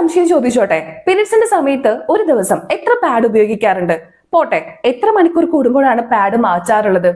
സംശയം ചോദിച്ചോട്ടെ? പീരീഡ്സിന്റെ സമയത്ത് ഒരു ദിവസം എത്ര പാഡ് ഉപയോഗിക്കാറുണ്ട്? പോട്ടെ എത്ര മണിക്കൂർ കൂടുമ്പോഴാണ് പാഡ് മാറ്റാറുള്ളത്?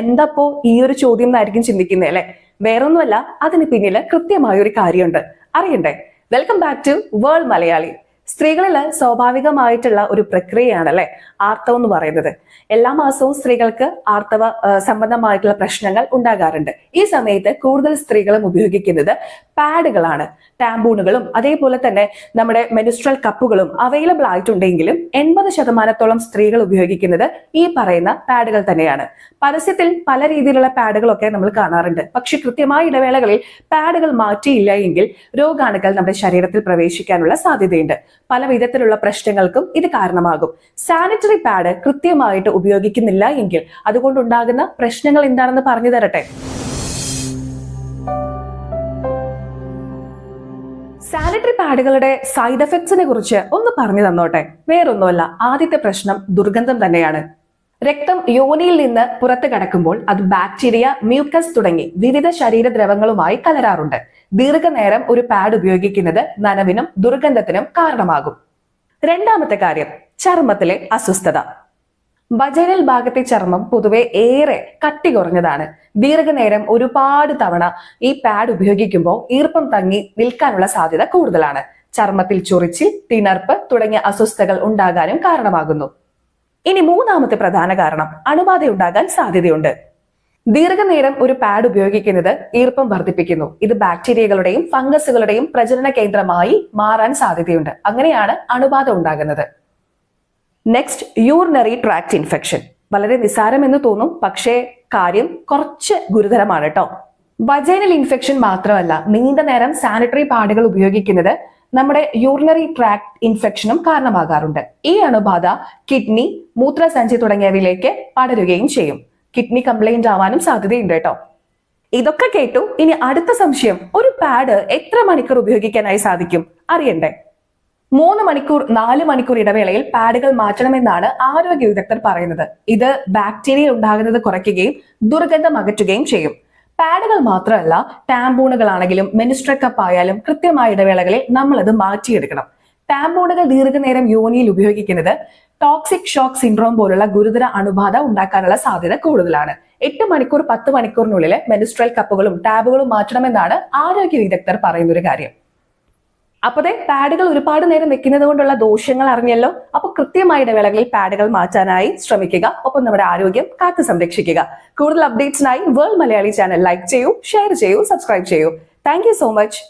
എന്താപ്പോ ഈ ഒരു ചോദ്യം എന്നായിരിക്കും ചിന്തിക്കുന്നത് അല്ലെ? വേറൊന്നുമല്ല അതിന് പിന്നിൽ കൃത്യമായ ഒരു കാര്യമുണ്ട്. അറിയണ്ടേ? Welcome back to world Malayali. സ്ത്രീകളിൽ സ്വാഭാവികമായിട്ടുള്ള ഒരു പ്രക്രിയയാണ് അല്ലെ ആർത്തവം എന്ന് പറയുന്നത്. എല്ലാ മാസവും സ്ത്രീകൾക്ക് ആർത്തവ സംബന്ധമായിട്ടുള്ള പ്രശ്നങ്ങൾ ഉണ്ടാകാറുണ്ട്. ഈ സമയത്ത് കൂടുതൽ സ്ത്രീകളും ഉപയോഗിക്കുന്നത് പാഡുകളാണ്. ടാമ്പൂണുകളും അതേപോലെ തന്നെ നമ്മുടെ മെനിസ്ട്രൽ കപ്പുകളും അവൈലബിൾ ആയിട്ടുണ്ടെങ്കിലും എൺപത് ശതമാനത്തോളം സ്ത്രീകൾ ഉപയോഗിക്കുന്നത് ഈ പറയുന്ന പാഡുകൾ തന്നെയാണ്. പരസ്യത്തിൽ പല രീതിയിലുള്ള പാഡുകളൊക്കെ നമ്മൾ കാണാറുണ്ട്. പക്ഷെ കൃത്യമായ ഇടവേളകളിൽ പാഡുകൾ മാറ്റിയില്ല എങ്കിൽ രോഗാണുക്കൾ നമ്മുടെ ശരീരത്തിൽ പ്രവേശിക്കാനുള്ള സാധ്യതയുണ്ട്. പല വിധത്തിലുള്ള പ്രശ്നങ്ങൾക്കും ഇത് കാരണമാകും. സാനിറ്ററി പാഡ് കൃത്യമായിട്ട് ഉപയോഗിക്കുന്നില്ല എങ്കിൽ അതുകൊണ്ടുണ്ടാകുന്ന പ്രശ്നങ്ങൾ എന്താണെന്ന് പറഞ്ഞു തരട്ടെ? സാനിറ്ററി പാഡുകളുടെ സൈഡ് എഫക്ട്സിനെ കുറിച്ച് ഒന്ന് പറഞ്ഞു തന്നോട്ടെ. വേറൊന്നുമല്ല ആദ്യത്തെ പ്രശ്നം ദുർഗന്ധം തന്നെയാണ്. രക്തം യോനിയിൽ നിന്ന് പുറത്തു കടക്കുമ്പോൾ അത് ബാക്ടീരിയ മ്യൂക്കസ് തുടങ്ങി വിവിധ ശരീരദ്രവങ്ങളുമായി കലരാറുണ്ട്. ദീർഘനേരം ഒരു പാഡ് ഉപയോഗിക്കുന്നത് നനവിനും ദുർഗന്ധത്തിനും കാരണമാകും. രണ്ടാമത്തെ കാര്യം ചർമ്മത്തിലെ അസ്വസ്ഥത. വജൈനൽ ഭാഗത്തെ ചർമ്മം പൊതുവെ ഏറെ കട്ടി കുറഞ്ഞതാണ്. ദീർഘനേരം ഒരുപാട് തവണ ഈ പാഡ് ഉപയോഗിക്കുമ്പോൾ ഈർപ്പം തങ്ങി നിൽക്കാനുള്ള സാധ്യത കൂടുതലാണ്. ചർമ്മത്തിൽ ചൊറിച്ചിൽ തിണർപ്പ് തുടങ്ങിയ അസ്വസ്ഥതകൾ ഉണ്ടാകാനും കാരണമാകുന്നു. ഇനി മൂന്നാമത്തെ പ്രധാന കാരണം അണുബാധ ഉണ്ടാകാൻ സാധ്യതയുണ്ട്. ദീർഘനേരം ഒരു പാഡ് ഉപയോഗിക്കുന്നത് ഈർപ്പം വർദ്ധിപ്പിക്കുന്നു. ഇത് ബാക്ടീരിയകളുടെയും ഫംഗസുകളുടെയും പ്രജനന കേന്ദ്രമായി മാറാൻ സാധ്യതയുണ്ട്. അങ്ങനെയാണ് അണുബാധ ഉണ്ടാകുന്നത്. നെക്സ്റ്റ് യൂറിനറി ട്രാക്ട് ഇൻഫെക്ഷൻ വളരെ നിസ്സാരമെന്ന് തോന്നും പക്ഷേ കാര്യം കുറച്ച് ഗുരുതരമാണ് കേട്ടോ വജൈനൽ ഇൻഫെക്ഷൻ മാത്രമല്ല നീണ്ട നേരം സാനിറ്ററി പാഡുകൾ ഉപയോഗിക്കുന്നത് നമ്മുടെ യൂറിനറി ട്രാക്ട് ഇൻഫെക്ഷനും കാരണമാകാറുണ്ട്. ഈ അണുബാധ കിഡ്നി മൂത്രസഞ്ചി തുടങ്ങിയവയിലേക്ക് പടരുകയും ചെയ്യും. കിഡ്നി കംപ്ലൈന്റ് ആവാനും സാധ്യതയുണ്ട് കേട്ടോ. ഇതൊക്കെ കേട്ടു. ഇനി അടുത്ത സംശയം ഒരു പാഡ് എത്ര മണിക്കൂർ ഉപയോഗിക്കാനായി സാധിക്കും? അറിയണ്ടേ? മൂന്ന് മണിക്കൂർ നാല് മണിക്കൂർ ഇടവേളയിൽ പാഡുകൾ മാറ്റണമെന്നാണ് ആരോഗ്യ വിദഗ്ധർ പറയുന്നത്. ഇത് ബാക്ടീരിയ ഉണ്ടാകുന്നത് കുറയ്ക്കുകയും ദുർഗന്ധം അകറ്റുകയും ചെയ്യും. പാഡുകൾ മാത്രമല്ല ടാമ്പൂണുകളാണെങ്കിലും മെനിസ്ട്ര കപ്പ് ആയാലും കൃത്യമായ ഇടവേളകളിൽ നമ്മൾ അത് മാറ്റിയെടുക്കണം. ടാമ്പൂണുകൾ ദീർഘനേരം യോനിയിൽ ഉപയോഗിക്കുന്നത് ടോക്സിക് ഷോക്ക് സിൻഡ്രോം പോലുള്ള ഗുരുതര അണുബാധ ഉണ്ടാക്കാനുള്ള സാധ്യത കൂടുതലാണ്. എട്ട് മണിക്കൂർ പത്ത് മണിക്കൂറിനുള്ളിൽ മെനിസ്ട്രൽ കപ്പുകളും ടാബുകളും മാറ്റണമെന്നാണ് ആരോഗ്യ വിദഗ്ധർ പറയുന്ന ഒരു കാര്യം അപ്പോഴേ പാഡുകൾ ഒരുപാട് നേരം വെക്കുന്നത് കൊണ്ടുള്ള ദോഷങ്ങൾ അറിഞ്ഞല്ലോ? അപ്പൊ കൃത്യമായ ഇടവേളകളിൽ പാഡുകൾ മാറ്റാനായി ശ്രമിക്കുക. ഒപ്പം നമ്മുടെ ആരോഗ്യം കാത്തു സംരക്ഷിക്കുക. കൂടുതൽ അപ്ഡേറ്റ്സിനായി വേൾഡ് മലയാളി ചാനൽ ലൈക്ക് ചെയ്യൂ ഷെയർ ചെയ്യൂ സബ്സ്ക്രൈബ് ചെയ്യൂ. Thank so much